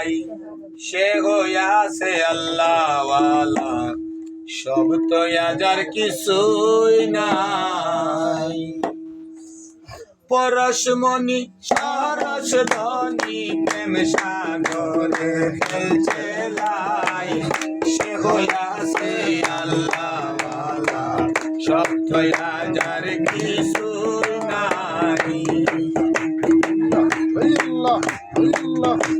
নাই। সে গোয়াছে আল্লাহওয়ালা সব তো আজার কিছুই নাই। পরশমণি সরস ধনি প্রেম সাগরে খেলছে লাই। সে গোয়াছে আল্লাহওয়ালা সব তো আজার কিছুই নাই। Allah, Allah.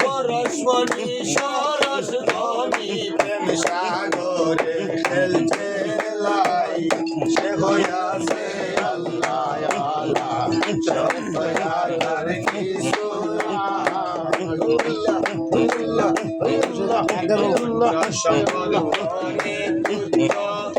সরস্বতী সরস ধনী প্রেম সাগরে খেলছে লাই সে হয়াছে আল্লাহ আল্লাহ চন্দ্র কি সুরা সকল